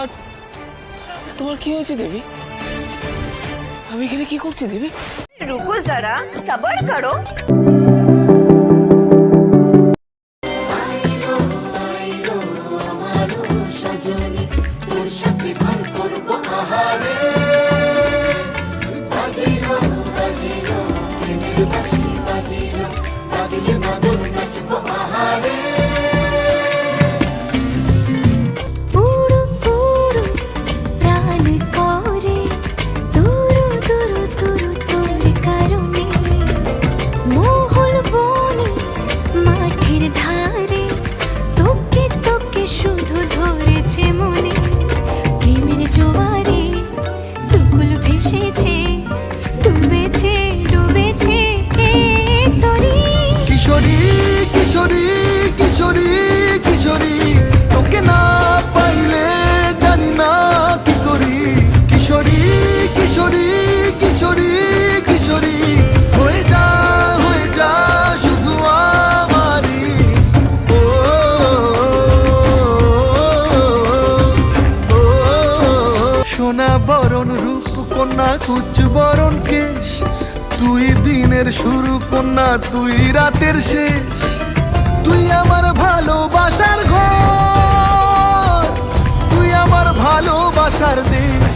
আর তোমার কি হয়েছে দেবী? আমি এখানে কি করছি দেবী? রুকো যারা সবার করো। বাজিলো বাজিলো। কিশোরী কিশোরী কিশোরী তোকে না পাইলে জানি না কি করি কিশোরী কিশোরী কিশোরী কিশোরী হয়ে যা হয়ে যা শুধু ও, ও, সোনা বরণ রূপ কন্যা কুচ বরণ কেশ তুই দিনের শুরু কন্যা তুই রাতের শেষ তুই আমার ভালোবাসার ঘর। তুই আমার ভালোবাসার দেশ